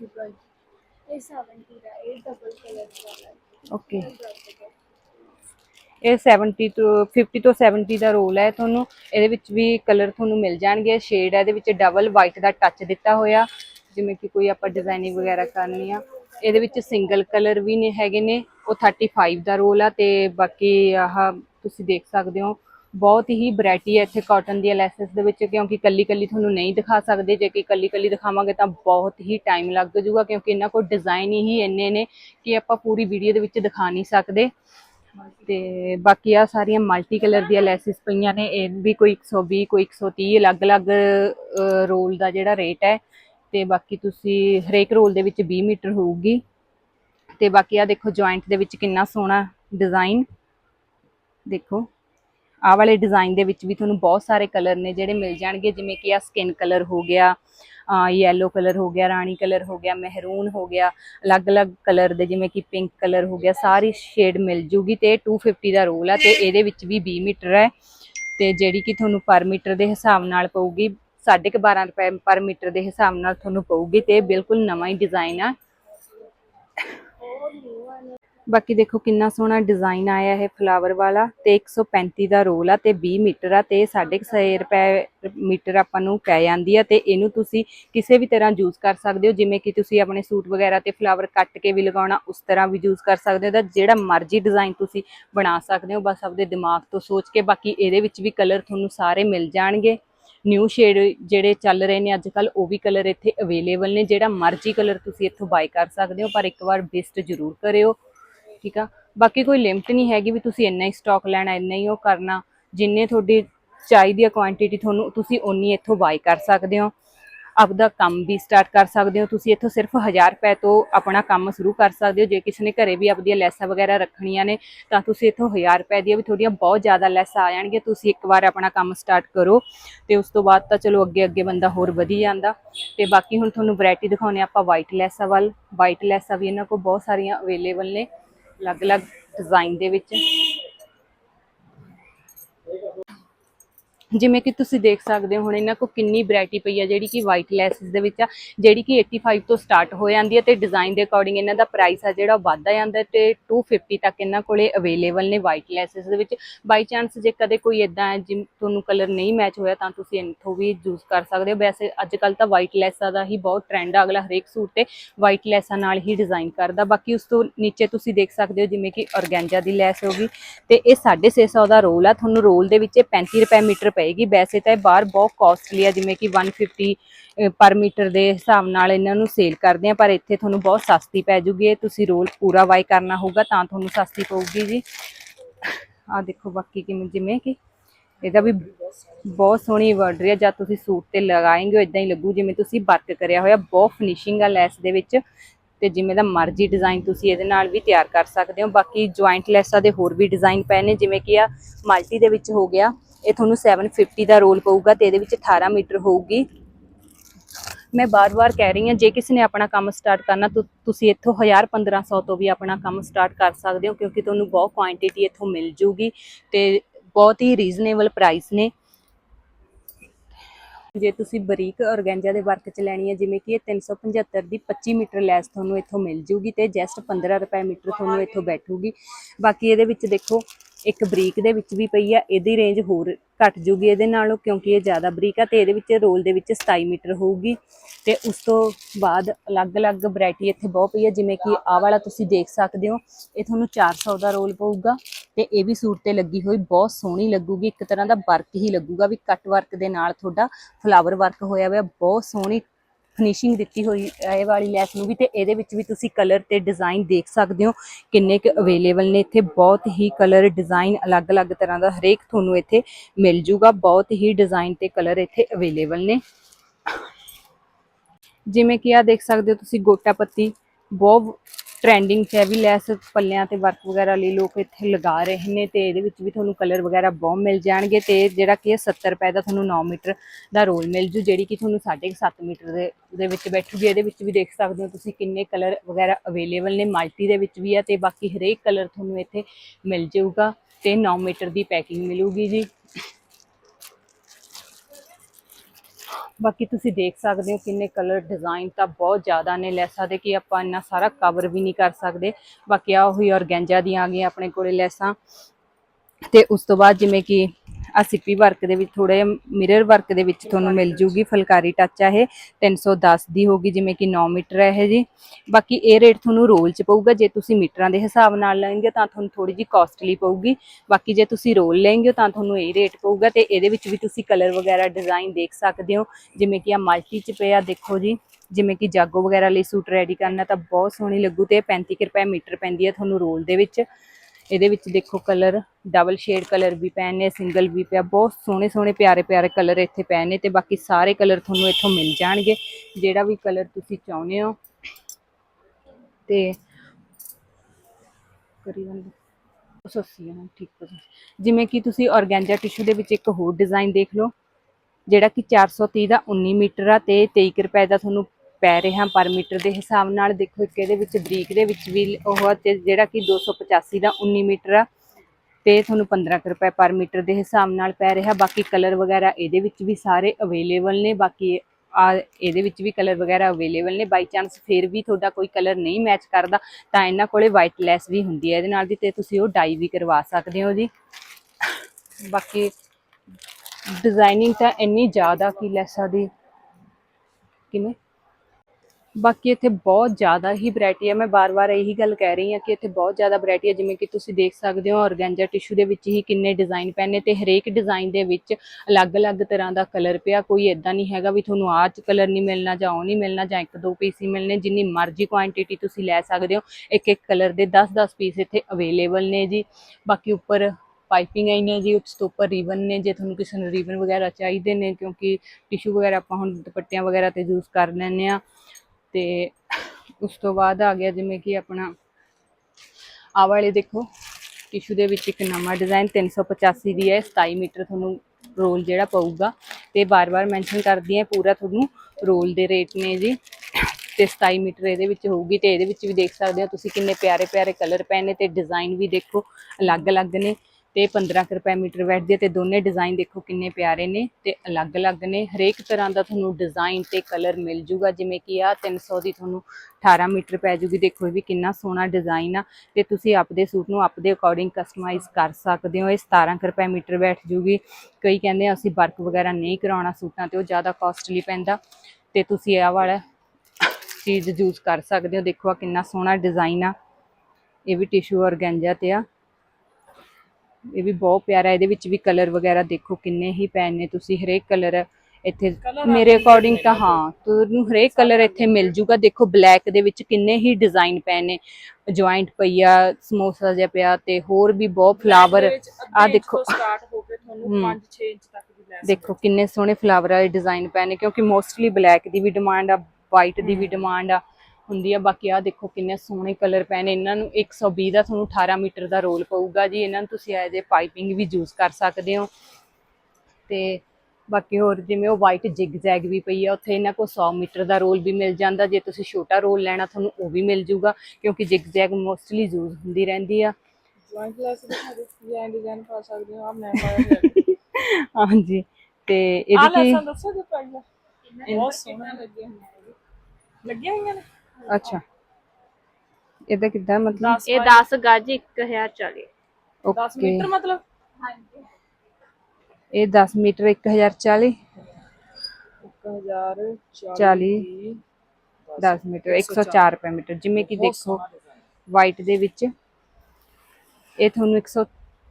ਇਹ 70 ਦਾ ਇਹ ਡਬਲ ਕਲਰ ਵਾਲਾ ਓਕੇ ਇਹ 70 ਤੋਂ 50 ਤੋਂ 70 ਦਾ ਰੋਲ ਹੈ ਤੁਹਾਨੂੰ ਇਹਦੇ ਵਿੱਚ ਵੀ ਕਲਰ ਤੁਹਾਨੂੰ ਮਿਲ ਜਾਣਗੇ। ਸ਼ੇਡ ਹੈ ਇਹਦੇ ਵਿੱਚ ਡਬਲ ਵਾਈਟ ਦਾ ਟੱਚ ਦਿੱਤਾ ਹੋਇਆ। ਜਿਵੇਂ ਕਿ ਕੋਈ ਆਪਾਂ ਡਿਜ਼ਾਈਨਿੰਗ ਵਗੈਰਾ ਕਰਨੀ ਆ। ਇਹਦੇ ਵਿੱਚ ਸਿੰਗਲ ਕਲਰ ਵੀ ਨੇ ਹੈਗੇ ਨੇ। ਉਹ 35 ਦਾ ਰੋਲ ਆ ਤੇ ਬਾਕੀ ਆਹ ਤੁਸੀਂ ਦੇਖ ਸਕਦੇ ਹੋ। ਬਹੁਤ ਹੀ ਵੈਰਾਈਟੀ ਹੈ ਇੱਥੇ ਕਾਟਨ ਦੀਆਂ ਲੈਸਸ ਦੇ ਵਿੱਚ, ਕਿਉਂਕਿ ਕੱਲੀ ਕੱਲੀ ਤੁਹਾਨੂੰ ਨਹੀਂ ਦਿਖਾ ਸਕਦੇ। ਜੇ ਕਿ ਕੱਲੀ ਕੱਲੀ ਦਿਖਾਵਾਂਗੇ ਤਾਂ ਬਹੁਤ ਹੀ ਟਾਈਮ ਲੱਗ ਜਾਊਗਾ, ਕਿਉਂਕਿ ਇਹਨਾਂ ਕੋਲ ਡਿਜ਼ਾਈਨ ਹੀ ਇੰਨੇ ਨੇ ਕਿ ਆਪਾਂ ਪੂਰੀ ਵੀਡੀਓ ਦੇ ਵਿੱਚ ਦਿਖਾ ਨਹੀਂ ਸਕਦੇ। ਤੇ ਬਾਕੀ ਆ ਸਾਰੀਆਂ ਮਲਟੀ ਕਲਰ ਦੀਆਂ ਲੈਸਿਸ ਪਈਆਂ ਨੇ, ਇਹ ਵੀ ਕੋਈ 120 ਕੋਈ 130 ਅਲੱਗ-ਅਲੱਗ ਰੋਲ ਦਾ ਜਿਹੜਾ ਰੇਟ ਹੈ। ਤੇ ਬਾਕੀ ਤੁਸੀਂ ਹਰੇਕ ਰੋਲ ਦੇ ਵਿੱਚ 20 ਮੀਟਰ ਹੋਊਗੀ। ਤੇ ਬਾਕੀ ਆ ਦੇਖੋ ਜੁਆਇੰਟ ਦੇ ਵਿੱਚ ਕਿੰਨਾ ਸੋਹਣਾ ਡਿਜ਼ਾਈਨ ਦੇਖੋ। ਆਹ ਵਾਲੇ ਡਿਜ਼ਾਈਨ ਦੇ ਵਿੱਚ ਵੀ ਤੁਹਾਨੂੰ ਬਹੁਤ ਸਾਰੇ ਕਲਰ ਨੇ ਜਿਹੜੇ ਮਿਲ ਜਾਣਗੇ, ਜਿਵੇਂ ਕਿ ਆ ਸਕਿਨ ਕਲਰ ਹੋ ਗਿਆ ਯੈਲੋ ਕਲਰ ਹੋ ਗਿਆ, ਰਾਣੀ ਕਲਰ ਹੋ ਗਿਆ ਮਹਿਰੂਨ ਹੋ ਗਿਆ, ਅਲੱਗ-ਅਲੱਗ ਕਲਰ ਦੇ ਜਿਵੇਂ ਕਿ ਪਿੰਕ ਕਲਰ ਹੋ ਗਿਆ, ਸਾਰੀ ਸ਼ੇਡ ਮਿਲ ਜੂਗੀ ਤੇ 250 ਦਾ ਰੋਲ ਆ ਤੇ ਇਹਦੇ ਵਿੱਚ ਵੀ 20 ਮੀਟਰ ਹੈ ਤੇ ਜਿਹੜੀ ਕਿ ਤੁਹਾਨੂੰ ਪਰ ਮੀਟਰ ਦੇ ਹਿਸਾਬ ਨਾਲ ਪਊਗੀ 12.5 ਰੁਪਏ ਪਰ ਮੀਟਰ ਦੇ ਹਿਸਾਬ ਨਾਲ ਤੁਹਾਨੂੰ ਪਊਗੀ ਤੇ ਬਿਲਕੁਲ ਨਵਾਂ ਹੀ ਡਿਜ਼ਾਈਨ ਆ। ਬਾਕੀ ਦੇਖੋ ਕਿੰਨਾ ਸੋਹਣਾ ਡਿਜ਼ਾਈਨ ਆਇਆ ਹੈ ਫਲਾਵਰ ਵਾਲਾ ਤੇ 135 ਦਾ ਰੋਲ ਆ ਤੇ 20 ਮੀਟਰ ਆ ਤੇ 6.5 ਰੁਪਏ ਮੀਟਰ ਆਪਾਂ ਨੂੰ ਪੈ ਜਾਂਦੀ ਆ ਤੇ ਇਹਨੂੰ ਤੁਸੀਂ ਕਿਸੇ ਵੀ ਤਰ੍ਹਾਂ ਯੂਜ਼ ਕਰ ਸਕਦੇ ਹੋ, ਜਿਵੇਂ ਕਿ ਤੁਸੀਂ ਆਪਣੇ ਸੂਟ ਵਗੈਰਾ ਤੇ ਫਲਾਵਰ ਕੱਟ ਕੇ ਵੀ ਲਗਾਉਣਾ, ਉਸ ਤਰ੍ਹਾਂ ਵੀ ਯੂਜ਼ ਕਰ ਸਕਦੇ ਹੋ, ਤਾਂ ਜਿਹੜਾ ਮਰਜ਼ੀ ਡਿਜ਼ਾਈਨ ਤੁਸੀਂ ਬਣਾ ਸਕਦੇ ਹੋ, ਬਸ ਆਪਦੇ ਦਿਮਾਗ ਤੋਂ ਸੋਚ ਕੇ, ਬਾਕੀ ਇਹਦੇ ਵਿੱਚ ਵੀ ਕਲਰ ਤੁਹਾਨੂੰ ਸਾਰੇ ਮਿਲ ਜਾਣਗੇ। ਨਿਊ ਸ਼ੇਡ ਜਿਹੜੇ ਚੱਲ ਰਹੇ ਨੇ ਅੱਜ ਕੱਲ ਉਹ ਵੀ ਕਲਰ ਇੱਥੇ ਅਵੇਲੇਬਲ ਨੇ, ਜਿਹੜਾ ਮਰਜ਼ੀ ਕਲਰ ਤੁਸੀਂ ਇੱਥੋਂ ਬਾਈ ਕਰ ਸਕਦੇ ਹੋ, ਪਰ ਇੱਕ ਵਾਰ ਵਿਜ਼ਿਟ ਜ਼ਰੂਰ ਕਰਿਓ। ਠੀਕ ਆ? ਬਾਕੀ ਕੋਈ ਲਿਮਟ ਨਹੀਂ ਹੈਗੀ ਵੀ ਤੁਸੀਂ ਇੰਨਾ ਹੀ ਸਟਾਕ ਲੈਣਾ, ਇੰਨਾ ਹੀ ਉਹ ਕਰਨਾ। ਜਿੰਨੇ ਤੁਹਾਡੀ ਚਾਹੀਦੀ ਆ ਕੁਆਂਟੀਟੀ ਤੁਹਾਨੂੰ, ਤੁਸੀਂ ਓਨੀ ਇੱਥੋਂ ਬਾਈ ਕਰ ਸਕਦੇ ਹੋ। ਆਪਦਾ ਕੰਮ ਵੀ ਸਟਾਰਟ ਕਰ ਸਕਦੇ ਹੋ। ਤੁਸੀਂ ਇੱਥੋਂ ਸਿਰਫ 1000 ਰੁਪਏ ਤੋਂ ਆਪਣਾ ਕੰਮ ਸ਼ੁਰੂ ਕਰ ਸਕਦੇ ਹੋ। ਜੇ ਕਿਸੇ ਨੇ ਘਰੇ ਵੀ ਆਪਦੀਆਂ ਲੈਸਾਂ ਵਗੈਰਾ ਰੱਖਣੀਆਂ ਨੇ, ਤਾਂ ਤੁਸੀਂ ਇੱਥੋਂ 1000 ਰੁਪਏ ਦੀਆਂ ਵੀ ਤੁਹਾਡੀਆਂ ਬਹੁਤ ਜ਼ਿਆਦਾ ਲੈਸਾਂ ਆ ਜਾਣਗੀਆਂ। ਤੁਸੀਂ ਇੱਕ ਵਾਰ ਆਪਣਾ ਕੰਮ ਸਟਾਰਟ ਕਰੋ ਤੇ ਉਸ ਤੋਂ ਬਾਅਦ ਤਾਂ ਚਲੋ ਅੱਗੇ ਅੱਗੇ ਬੰਦਾ ਹੋਰ ਵਧੀ ਜਾਂਦਾ। ਤੇ ਬਾਕੀ ਹੁਣ ਤੁਹਾਨੂੰ ਵੈਰਾਈਟੀ ਦਿਖਾਉਣੇ ਆਪਾਂ ਵਾਈਟ ਲੈਸਾਂ ਵੱਲ। ਵਾਈਟ ਲੈਸਾਂ ਵੀ ਇਹਨਾਂ ਕੋਲ ਬਹੁਤ ਸਾਰੀਆਂ ਅਵੇਲੇਬਲ ਨੇ। ਅਲੱਗ-ਅਲੱਗ ਡਿਜ਼ਾਈਨ ਦੇ ਵਿੱਚ। ਜਿਵੇਂ ਕਿ ਤੁਸੀਂ ਦੇਖ ਸਕਦੇ ਹੋ, ਹੁਣ ਇਹਨਾਂ ਕੋਲ ਕਿੰਨੀ ਵੈਰਾਈਟੀ ਪਈ ਆ, ਜਿਹੜੀ ਕਿ ਵਾਈਟ ਲੈਸਸ ਦੇ ਵਿੱਚ ਆ, ਜਿਹੜੀ ਕਿ 85 ਤੋਂ ਸਟਾਰਟ ਹੋ ਜਾਂਦੀ ਹੈ ਤੇ ਡਿਜ਼ਾਈਨ ਦੇ ਅਕੋਰਡਿੰਗ ਇਹਨਾਂ ਦਾ ਪ੍ਰਾਈਸ ਆ ਜਿਹੜਾ ਉਹ ਵੱਧਦਾ ਜਾਂਦਾ ਹੈ ਤੇ 250 ਤੱਕ ਇਹਨਾਂ ਕੋਲੇ ਅਵੇਲੇਬਲ ਨੇ ਵਾਈਟ ਲੈਸਸ ਦੇ ਵਿੱਚ। ਬਾਈ ਚਾਂਸ ਜੇ ਕਦੇ ਕੋਈ ਇਦਾਂ ਜਿਮ, ਤੁਹਾਨੂੰ ਕਲਰ ਨਹੀਂ ਮੈਚ ਹੋਇਆ ਤਾਂ ਤੁਸੀਂ ਇੱਥੋਂ ਵੀ ਯੂਜ਼ ਕਰ ਸਕਦੇ ਹੋ। ਵੈਸੇ ਅੱਜ ਕੱਲ ਤਾਂ ਵਾਈਟ ਲੈਸਾਂ ਦਾ ਹੀ ਬਹੁਤ ਟ੍ਰੈਂਡ ਆ, ਅਗਲਾ ਹਰੇਕ ਸੂਟ ਤੇ ਵਾਈਟ ਲੈਸਾਂ ਨਾਲ ਹੀ ਡਿਜ਼ਾਈਨ ਕਰਦਾ। ਬਾਕੀ ਉਸ ਤੋਂ ਨੀਚੇ ਤੁਸੀਂ ਦੇਖ ਸਕਦੇ ਹੋ, ਜਿਵੇਂ ਕਿ ਔਰਗੈਂਜਾ ਦੀ ਲੈਸ ਹੋਗੀ ਤੇ ਇਹ 650 ਦਾ ਰੋਲ ਆ, ਤੁਹਾਨੂੰ ਰੋਲ ਦੇ ਵਿੱਚ ਇਹ 35 ਰੁਪਏ ਮੀਟਰ ਪਏਗੀ। ਵੈਸੇ ਤਾਂ ਇਹ ਬਾਹਰ ਬਹੁਤ ਕਾਸਟਲੀ ਆ, ਜਿਵੇਂ ਕਿ 150 ਅਹ ਪਰ ਮੀਟਰ ਦੇ ਹਿਸਾਬ ਨਾਲ ਇਹਨਾਂ ਨੂੰ ਸੇਲ ਕਰਦੇ ਆ, ਪਰ ਇੱਥੇ ਤੁਹਾਨੂੰ ਬਹੁਤ ਸਸਤੀ ਪੈ ਜੂਗੀ। ਇਹ ਤੁਸੀਂ ਰੋਲ ਪੂਰਾ ਵਾਈ ਕਰਨਾ ਹੋਊਗਾ ਤਾਂ ਤੁਹਾਨੂੰ ਸਸਤੀ ਪਊਗੀ ਜੀ। ਆ ਦੇਖੋ ਬਾਕੀ ਕਿਵੇਂ, ਜਿਵੇਂ ਕਿ ਇਹਦਾ ਵੀ ਬਹੁਤ ਸੋਹਣੀ ਐਮਬਰਾਇਡਰੀ ਆ ਜਦ ਤੁਸੀਂ ਸੂਟ ਤੇ ਲਗਾਏਂਗੇ ਇਦਾਂ ਹੀ ਲੱਗੂ, ਜਿਵੇਂ ਤੁਸੀਂ ਵਰਕ ਕਰਿਆ ਹੋਇਆ, ਬਹੁਤ ਫਿਨਿਸ਼ਿੰਗ ਆ ਲੈਸ ਦੇ ਵਿੱਚ। ਤੇ ਜਿਵੇਂ ਦਾ ਮਰਜ਼ੀ ਡਿਜ਼ਾਈਨ ਤੁਸੀਂ ਇਹਦੇ ਨਾਲ ਵੀ ਤਿਆਰ ਕਰ ਸਕਦੇ ਹੋ। ਬਾਕੀ ਜੁਆਇੰਟ ਲੈਸਾਂ ਦੇ ਹੋਰ ਵੀ ਡਿਜ਼ਾਈਨ ਪਏ ਨੇ, ਜਿਵੇਂ ਕਿ ਆ ਮਲਟੀ ਦੇ ਵਿੱਚ ਹੋ ਗਿਆ। ਇਹ ਤੁਹਾਨੂੰ 750 ਦਾ ਰੋਲ ਪਊਗਾ ਤੇ ਇਹਦੇ ਵਿੱਚ 18 ਮੀਟਰ ਹੋਊਗੀ। ਮੈਂ ਬਾਰ-ਬਾਰ ਕਹਿ ਰਹੀ ਹਾਂ, ਜੇ ਕਿਸੇ ਨੇ ਆਪਣਾ ਕੰਮ ਸਟਾਰਟ ਕਰਨਾ, ਤਾਂ, ਤੁਸੀਂ ਇੱਥੋਂ 1000 1500 ਤੋਂ ਵੀ ਆਪਣਾ ਕੰਮ ਸਟਾਰਟ ਕਰ ਸਕਦੇ ਹੋ, ਕਿਉਂਕਿ ਤੁਹਾਨੂੰ ਬਹੁਤ ਕੁਆਂਟੀਟੀ ਇੱਥੋਂ ਮਿਲ ਜੂਗੀ ਤੇ ਬਹੁਤ ਹੀ ਰੀਜ਼ਨੇਬਲ ਪ੍ਰਾਈਸ ਨੇ। ਜੇ ਤੁਸੀਂ ਬਰੀਕ ਔਰਗੈਂਜਾ ਦੇ ਵਰਕ ਚ ਲੈਣੀ ਹੈ, ਜਿਵੇਂ ਕਿ ਇਹ 375 ਦੀ 25 ਮੀਟਰ ਲੈਸ ਤੁਹਾਨੂੰ ਇੱਥੋਂ ਮਿਲ ਜੂਗੀ ਤੇ ਜਸਟ 15 ਰੁਪਏ ਮੀਟਰ ਤੁਹਾਨੂੰ ਇੱਥੋਂ ਬੈਠੂਗੀ। ਬਾਕੀ ਇਹਦੇ ਵਿੱਚ ਦੇਖੋ ਇੱਕ ਬਰੀਕ ਦੇ ਵਿੱਚ ਵੀ ਪਈ ਆ, ਇਹਦੀ ਰੇਂਜ ਹੋਰ ਘਟ ਜੂਗੀ ਇਹਦੇ ਨਾਲੋਂ, ਕਿਉਂਕਿ ਇਹ ਜ਼ਿਆਦਾ ਬਰੀਕ ਆ ਤੇ ਇਹਦੇ ਵਿੱਚ ਰੋਲ ਦੇ ਵਿੱਚ 27 ਮੀਟਰ ਹੋਊਗੀ। ਤੇ ਉਸ ਤੋਂ ਬਾਅਦ ਅਲੱਗ-ਅਲੱਗ ਵੈਰਾਈਟੀ ਇੱਥੇ ਬਹੁਤ ਪਈ ਆ, ਜਿਵੇਂ ਕਿ ਆਹ ਵਾਲਾ ਤੁਸੀਂ ਦੇਖ ਸਕਦੇ ਹੋ, ਇਹ ਤੁਹਾਨੂੰ 400 ਦਾ ਰੋਲ ਪਊਗਾ ਤੇ ਇਹ ਵੀ ਸੂਟ ਤੇ ਲੱਗੀ ਹੋਈ, ਬਹੁਤ ਸੋਹਣੀ ਲੱਗੂਗੀ, ਇੱਕ ਤਰ੍ਹਾਂ ਦਾ ਵਰਕ ਹੀ ਲੱਗੂਗਾ ਵੀ ਕੱਟ ਵਰਕ ਦੇ ਨਾਲ ਤੁਹਾਡਾ ਫਲਾਵਰ ਵਰਕ ਹੋਇਆ ਹੋਇਆ, ਬਹੁਤ ਸੋਹਣੀ ਫਿਨਿਸ਼ਿੰਗ ਦਿੱਤੀ ਹੋਈ, ਇਹ ਵਾਲੀ ਲੈਸ ਨੂੰ ਵੀ ਤੇ ਇਹਦੇ ਵਿੱਚ ਵੀ ਤੁਸੀਂ ਕਲਰ ਤੇ ਡਿਜ਼ਾਈਨ ਦੇਖ ਸਕਦੇ ਹੋ ਕਿੰਨੇ ਕੁ ਅਵੇਲੇਬਲ ਨੇ ਇੱਥੇ। ਬਹੁਤ ਹੀ ਕਲਰ ਡਿਜ਼ਾਈਨ ਅਲੱਗ-ਅਲੱਗ ਤਰ੍ਹਾਂ ਦਾ ਹਰੇਕ ਤੁਹਾਨੂੰ ਇੱਥੇ ਮਿਲ ਜੂਗਾ। ਬਹੁਤ ਹੀ ਡਿਜ਼ਾਈਨ ਤੇ ਕਲਰ ਇੱਥੇ ਅਵੇਲੇਬਲ ਨੇ। ਜਿਵੇਂ ਕਿ ਆ ਦੇਖ ਸਕਦੇ ਹੋ ਤੁਸੀਂ ਗੋਟਾ ਪੱਤੀ। ਬਹੁਤ ਟ੍ਰੈਂਡਿੰਗ 'ਚ ਹੈ ਵੀ ਲੈਸ ਪੱਲਿਆਂ ਤੇ ਵਰਕ ਵਗੈਰਾ ਲਈ ਲੋਕ ਇੱਥੇ ਲਗਾ ਰਹੇ ਨੇ ਤੇ ਇਹਦੇ ਵਿੱਚ ਵੀ ਤੁਹਾਨੂੰ ਕਲਰ ਵਗੈਰਾ ਬਹੁਤ ਮਿਲ ਜਾਣਗੇ ਤੇ ਜਿਹੜਾ ਕਿ ਇਹ 70 ਰੁਪਏ ਦਾ ਤੁਹਾਨੂੰ 9 ਮੀਟਰ ਦਾ ਰੋਲ ਮਿਲ ਜੂ, ਜਿਹੜੀ ਕਿ ਤੁਹਾਨੂੰ 7.5 ਮੀਟਰ ਦੇ ਦੇ ਵਿੱਚ ਬੈਠੂਗੀ। ਇਹਦੇ ਵਿੱਚ ਵੀ ਦੇਖ ਸਕਦੇ ਹੋ ਤੁਸੀਂ ਕਿੰਨੇ ਕਲਰ ਵਗੈਰਾ ਅਵੇਲੇਬਲ ਨੇ। ਮਲਟੀ ਦੇ ਵਿੱਚ ਵੀ ਆ ਤੇ ਬਾਕੀ ਹਰੇਕ ਕਲਰ ਤੁਹਾਨੂੰ ਇੱਥੇ ਮਿਲ ਜਾਊਗਾ ਤੇ 9 ਮੀਟਰ ਦੀ ਪੈਕਿੰਗ ਮਿਲੂਗੀ ਜੀ। ਬਾਕੀ ਤੁਸੀਂ ਦੇਖ ਸਕਦੇ ਹੋ ਕਿੰਨੇ ਕਲਰ ਡਿਜ਼ਾਈਨ ਤਾਂ ਬਹੁਤ ਜ਼ਿਆਦਾ ਨੇ ਲੈਸਾਂ ਦੇ ਕਿ ਆਪਾਂ ਇੰਨਾ ਸਾਰਾ ਕਵਰ ਵੀ ਨਹੀਂ ਕਰ ਸਕਦੇ। ਬਾਕੀ ਆ ਉਹੀ ਔਰਗੈਂਜਾ ਦੀਆਂ ਆ ਗਈਆਂ ਆਪਣੇ ਕੋਲੇ ਲੈਸਾਂ। ਤੇ ਉਸ ਤੋਂ ਬਾਅਦ ਜਿਵੇਂ ਕਿ ਆ ਸਿੱਪੀ ਵਰਕ ਦੇ ਵਿੱਚ ਥੋੜਾ ਮਿਰਰ ਵਰਕ ਦੇ ਵਿੱਚ ਤੁਹਾਨੂੰ ਮਿਲ ਜੂਗੀ ਫੁਲਕਾਰੀ ਟੱਚ ਆ ਇਹ 310 ਦੀ ਹੋਗੀ ਜਿਵੇਂ ਕਿ 9 ਮੀਟਰ ਹੈ ਇਹ ਜੀ। ਬਾਕੀ ਇਹ ਰੇਟ ਤੁਹਾਨੂੰ ਰੋਲ 'ਚ ਪਊਗਾ, ਜੇ ਤੁਸੀਂ ਮੀਟਰਾਂ ਦੇ ਹਿਸਾਬ ਨਾਲ ਲੈਣਗੇ ਤਾਂ ਤੁਹਾਨੂੰ ਥੋੜੀ ਜੀ ਕਾਸਟਲੀ ਪਊਗੀ। ਬਾਕੀ ਜੇ ਤੁਸੀਂ ਰੋਲ ਲੈਣਗੇ ਤਾਂ ਤੁਹਾਨੂੰ ਇਹ ਰੇਟ ਪਊਗਾ ਤੇ ਇਹਦੇ ਵਿੱਚ ਵੀ ਤੁਸੀਂ ਕਲਰ ਵਗੈਰਾ ਡਿਜ਼ਾਈਨ ਦੇਖ ਸਕਦੇ ਹੋ। ਜਿਵੇਂ ਕਿ ਆ ਮਲਟੀ 'ਚ ਪਿਆ, ਦੇਖੋ ਜੀ, ਜਿਵੇਂ ਕਿ ਜਾਗੋ ਵਗੈਰਾ ਲਈ ਸੂਟ ਰੈਡੀ ਕਰਨਾ ਤਾਂ ਬਹੁਤ ਸੋਹਣੀ ਲੱਗੂ ਤੇ ਇਹ 35 ਕੁ ਰੁਪਏ ਮੀਟਰ ਪੈਂਦੀ ਹੈ ਤੁਹਾਨੂੰ ਰੋਲ ਦੇ ਵਿੱਚ। ਇਹਦੇ ਵਿੱਚ ਦੇਖੋ ਕਲਰ ਡਬਲ ਸ਼ੇਡ ਕਲਰ ਵੀ ਪਏ ਨੇ ਸਿੰਗਲ ਵੀ ਪਿਆ, ਬਹੁਤ ਸੋਹਣੇ ਸੋਹਣੇ ਪਿਆਰੇ ਪਿਆਰੇ ਕਲਰ ਇੱਥੇ ਪਏ ਨੇ ਤੇ ਬਾਕੀ ਸਾਰੇ ਕਲਰ ਤੁਹਾਨੂੰ ਇੱਥੋਂ ਮਿਲ ਜਾਣਗੇ, ਜਿਹੜਾ ਵੀ ਕਲਰ ਤੁਸੀਂ ਚਾਹੁੰਦੇ ਹੋ। ਤੇ ਕਰੀ ਜਾਂਦੇ 280 ਠੀਕ ਹੈ ਜਿਵੇਂ ਕਿ ਤੁਸੀਂ ਔਰਗੈਂਜਾ ਟਿਸ਼ੂ ਦੇ ਵਿੱਚ ਇੱਕ ਹੋਰ ਡਿਜ਼ਾਈਨ ਦੇਖ ਲਓ, ਜਿਹੜਾ ਕਿ 430 ਦਾ 19 ਮੀਟਰ ਆ ਤੇ 23 ਕੁ ਰੁਪਏ ਦਾ ਤੁਹਾਨੂੰ ਪੈ ਰਿਹਾ ਪਰ ਮੀਟਰ ਦੇ ਹਿਸਾਬ ਨਾਲ ਦੇਖੋ ਇੱਕ ਇਹਦੇ ਵਿੱਚ ਬਰੀਕ ਦੇ ਵਿੱਚ ਵੀ ਉਹ ਆ ਤੇ ਜਿਹੜਾ ਕਿ 285 ਦਾ 19 ਮੀਟਰ ਆ ਤੇ ਤੁਹਾਨੂੰ 15 ਕੁ ਰੁਪਏ ਪਰ ਮੀਟਰ ਦੇ ਹਿਸਾਬ ਨਾਲ ਪੈ ਰਿਹਾ। ਬਾਕੀ ਕਲਰ ਵਗੈਰਾ ਇਹਦੇ ਵਿੱਚ ਵੀ ਸਾਰੇ ਅਵੇਲੇਬਲ ਨੇ। ਬਾਕੀ ਆ ਇਹਦੇ ਵਿੱਚ ਵੀ ਕਲਰ ਵਗੈਰਾ ਅਵੇਲੇਬਲ ਨੇ। ਬਾਈ ਚਾਂਸ ਫਿਰ ਵੀ ਤੁਹਾਡਾ ਕੋਈ ਕਲਰ ਨਹੀਂ ਮੈਚ ਕਰਦਾ ਤਾਂ ਇਹਨਾਂ ਕੋਲੇ ਵਾਈਟ ਲੈਸ ਵੀ ਹੁੰਦੀ ਹੈ ਇਹਦੇ ਨਾਲ ਦੀ ਤੇ ਤੁਸੀਂ ਉਹ ਡਾਈ ਵੀ ਕਰਵਾ ਸਕਦੇ ਹੋ ਜੀ। ਬਾਕੀ ਡਿਜ਼ਾਈਨਿੰਗ ਤਾਂ ਇੰਨੀ ਜ਼ਿਆਦਾ ਕਿ ਲੈਸਾਂ ਦੀ ਕਿਵੇਂ? ਬਾਕੀ ਇੱਥੇ ਬਹੁਤ ਜ਼ਿਆਦਾ ਹੀ ਵੈਰਾਈਟੀ ਹੈ ਮੈਂ ਬਾਰ-ਬਾਰ ਇਹੀ ਗੱਲ ਕਹਿ ਰਹੀ ਹਾਂ ਕਿ ਇੱਥੇ ਬਹੁਤ ਜ਼ਿਆਦਾ ਵੈਰਾਈਟੀ ਹੈ ਜਿਵੇਂ ਕਿ ਤੁਸੀਂ ਦੇਖ ਸਕਦੇ ਹੋ, ਔਰਗੈਂਜਾ ਟਿਸ਼ੂ ਦੇ ਵਿੱਚ ਹੀ ਕਿੰਨੇ ਡਿਜ਼ਾਈਨ ਪੈਣੇ ਤੇ ਹਰੇਕ ਡਿਜ਼ਾਈਨ ਦੇ ਵਿੱਚ ਅਲੱਗ-ਅਲੱਗ ਤਰ੍ਹਾਂ ਦਾ ਕਲਰ ਪਿਆ। ਕੋਈ ਇਦਾਂ ਨਹੀਂ ਹੈਗਾ ਵੀ ਤੁਹਾਨੂੰ ਆਹ ਚ ਕਲਰ ਨਹੀਂ ਮਿਲਣਾ ਜਾਂ ਉਹ ਨਹੀਂ ਮਿਲਣਾ ਜਾਂ ਇੱਕ ਦੋ ਪੀਸ ਹੀ ਮਿਲਣੇ। ਜਿੰਨੀ ਮਰਜ਼ੀ ਕੁਆਂਟੀਟੀ ਤੁਸੀਂ ਲੈ ਸਕਦੇ ਹੋ ਇੱਕ ਇੱਕ ਕਲਰ ਦੇ 10-10 ਪੀਸ ਇੱਥੇ ਅਵੇਲੇਬਲ ਨੇ ਜੀ। ਬਾਕੀ ਉੱਪਰ ਪਾਈਪਿੰਗ ਆਈ ਨੇ ਜੀ, ਉਸ ਤੋਂ ਉੱਪਰ ਰੀਬਨ ਨੇ। ਜੇ ਤੁਹਾਨੂੰ ਕਿਸੇ ਨੂੰ ਰੀਬਨ ਵਗੈਰਾ ਚਾਹੀਦੇ ਨੇ, ਕਿਉਂਕਿ ਟਿਸ਼ੂ ਵਗੈਰਾ ਆਪਾਂ ਹੁਣ ਦੁਪੱਟਿਆਂ ਵਗੈਰਾ ਤੇ ਯੂਜ਼ ਕਰ ਲੈਂਦੇ ਆ ਤੇ ਉਸ ਤੋਂ ਬਾਅਦ ਆ ਗਿਆ ਜਿਵੇਂ ਕਿ ਆਪਣਾ ਆ ਵਾਲੇ ਦੇਖੋ ਟਿਸ਼ੂ ਦੇ ਵਿੱਚ ਇੱਕ ਨਵਾਂ ਡਿਜ਼ਾਈਨ 385 ਦੀ ਹੈ 27 ਮੀਟਰ ਤੁਹਾਨੂੰ ਰੋਲ ਜਿਹੜਾ ਪਊਗਾ ਤੇ ਬਾਰ-ਬਾਰ ਮੈਂਸ਼ਨ ਕਰਦੀ ਹਾਂ, ਪੂਰਾ ਤੁਹਾਨੂੰ ਰੋਲ ਦੇ ਰੇਟ ਨੇ ਜੀ ਤੇ 27 ਮੀਟਰ ਇਹਦੇ ਵਿੱਚ ਹੋਊਗੀ ਤੇ ਇਹਦੇ ਵਿੱਚ ਵੀ ਦੇਖ ਸਕਦੇ ਹੋ ਤੁਸੀਂ ਕਿੰਨੇ ਪਿਆਰੇ ਪਿਆਰੇ ਕਲਰ ਪਏ ਨੇ ਤੇ ਡਿਜ਼ਾਈਨ ਵੀ ਦੇਖੋ ਅਲੱਗ-ਅਲੱਗ ਨੇ। ਤੇ 15 ਕੁ ਰੁਪਏ ਮੀਟਰ ਬੈਠਦੀ ਹੈ ਤੇ ਦੋਨੇ ਡਿਜ਼ਾਈਨ ਦੇਖੋ ਕਿੰਨੇ ਪਿਆਰੇ ਨੇ ਤੇ ਅਲੱਗ-ਅਲੱਗ ਨੇ। ਹਰੇਕ ਤਰ੍ਹਾਂ ਦਾ ਤੁਹਾਨੂੰ ਡਿਜ਼ਾਈਨ ਤੇ ਕਲਰ ਮਿਲ ਜੂਗਾ, ਜਿਵੇਂ ਕਿ ਆ 300 ਦੀ ਤੁਹਾਨੂੰ 18 ਮੀਟਰ ਪੈ ਜੂਗੀ। ਦੇਖੋ ਇਹ ਵੀ ਕਿੰਨਾ ਸੋਹਣਾ ਡਿਜ਼ਾਈਨ ਆ ਤੇ ਤੁਸੀਂ ਆਪਦੇ ਸੂਟ ਨੂੰ ਆਪਦੇ ਅਕੋਰਡਿੰਗ ਕਸਟਮਾਈਜ਼ ਕਰ ਸਕਦੇ ਹੋ। ਇਹ 17 ਕੁ ਰੁਪਏ ਮੀਟਰ ਬੈਠ ਜੂਗੀ। ਕਈ ਕਹਿੰਦੇ ਅਸੀਂ ਵਰਕ ਵਗੈਰਾ ਨਹੀਂ ਕਰਾਉਣਾ ਸੂਟਾਂ ਤੇ, ਉਹ ਜ਼ਿਆਦਾ ਕਾਸਟਲੀ ਪੈਂਦਾ ਤੇ ਤੁਸੀਂ ਇਹ ਵਾਲਾ ਚੀਜ਼ ਯੂਜ਼ ਕਰ ਸਕਦੇ ਹੋ। ਦੇਖੋ ਆ ਕਿੰਨਾ ਸੋਹਣਾ ਡਿਜ਼ਾਈਨ ਆ। ਇਹ ਵੀ ਟਿਸ਼ੂ ਔਰਗੈਂਜਾ ਤੇ ਆ। ਇਹ ਵੀ ਬਹੁਤ ਪਿਆਰਾ ਇਹਦੇ ਵਿੱਚ ਵੀ ਕਲਰ ਵਗੈਰਾ ਦੇਖੋ ਕਿੰਨੇ ਹੀ ਪਏ ਨੇ। ਤੁਸੀਂ ਹਰੇਕ ਕਲਰ ਇੱਥੇ ਮੇਰੇ ਅਕੋਰਡਿੰਗ ਤਾਂ ਹਾਂ ਤੁਹਾਨੂੰ ਹਰੇਕ ਕਲਰ ਇੱਥੇ ਮਿਲ ਜੂਗਾ। ਦੇਖੋ ਬਲੈਕ ਦੇ ਵਿੱਚ ਕਿੰਨੇ ਹੀ ਡਿਜ਼ਾਈਨ ਪਏ ਨੇ। ਜੁਆਇੰਟ ਪਈਆ ਸਮੋਸਾ ਜਿਹਾ ਪਿਆ ਤੇ ਹੋਰ ਵੀ ਬਹੁਤ ਫਲਾਵਰ ਆ ਦੇਖੋ। ਸਟਾਰਟ ਹੋ ਕੇ ਤੁਹਾਨੂੰ ਹਮ। 5-6 ਇੰਚ ਤੱਕ ਦੀ ਲੈਸ ਦੇਖੋ ਕਿੰਨੇ ਸੋਹਣੇ ਫਲਾਵਰ ਵਾਲੇ ਡਿਜ਼ਾਈਨ ਪਏ ਨੇ ਕਿਉਂਕਿ ਮੋਸਟਲੀ ਬਲੈਕ ਦੀ ਵੀ ਡਿਮਾਂਡ ਆ ਵਾਈਟ ਦੀ ਵੀ ਡਿਮਾਂਡ ਆ। ਹੁੰਦੀ ਆ ਬਾਕੀ ਆ ਦੇਖੋ ਕਿੰਨੇ ਸੋਹਣੇ ਕਲਰ ਪਏ ਨੇ। ਇਹਨਾਂ ਨੂੰ 120 ਦਾ ਤੁਹਾਨੂੰ 18 ਮੀਟਰ ਦਾ ਰੋਲ ਪਊਗਾ ਜੀ। ਇਹਨਾਂ ਨੂੰ ਤੁਸੀਂ ਐਜ਼ ਏ ਪਾਈਪਿੰਗ ਵੀ ਯੂਜ਼ ਕਰ ਸਕਦੇ ਹੋ। ਤੇ ਬਾਕੀ ਹੋਰ ਜਿਵੇਂ ਉਹ ਵਾਈਟ ਜਿਗ ਜੈਗ ਵੀ ਪਈ ਆ ਉੱਥੇ ਇਹਨਾਂ ਕੋਲ 100 ਮੀਟਰ ਦਾ ਰੋਲ ਵੀ ਮਿਲ ਜਾਂਦਾ। ਜੇ ਤੁਸੀਂ ਛੋਟਾ ਰੋਲ ਲੈਣਾ ਤੁਹਾਨੂੰ ਉਹ ਵੀ ਮਿਲ ਜੂਗਾ ਕਿਉਂਕਿ ਜਿਗ ਜੈਗ ਮੋਸਟਲੀ ਯੂਜ਼ ਹੁੰਦੀ ਰਹਿੰਦੀ ਆ। ਜੁਆਇੰਟ ਲੈਸ ਦਿਖਾ ਦਿਓ ਡਿਜ਼ਾਈਨ ਡਿਜ਼ਾਈਨ ਪਾ ਸਕਦੇ ਹੋ ਆ ਮੈਂ ਪਾਇਆ ਹਾਂਜੀ। ਤੇ ਇਹਦੀ ਕੀ ਦੱਸੋ ਬਹੁਤ ਸੋਹਣਾ ਲੱਗਿਆ ਹੋਇਆ ਲੱਗੀਆਂ ਹੋਈਆਂ ਨੇ? ਅੱਛਾ। ਇਹਦਾ ਕਿੱਦਾਂ ਮਤਲਬ? 10 ਇਹ 10 ਗੱਜ 1040 10 ਓਕੇ ਮੀਟਰ ਮਤਲਬ? ਹਾਂਜੀ। ਇਹ 10 ਮੀਟਰ 1040 1040 40 10 ਮੀਟਰ 104 ਰੁਪਏ ਮੀਟਰ। ਜਿਵੇਂ ਕਿ ਦੇਖੋ ਵਾਈਟ ਦੇ ਵਿੱਚ। ਇਹ ਤੁਹਾਨੂੰ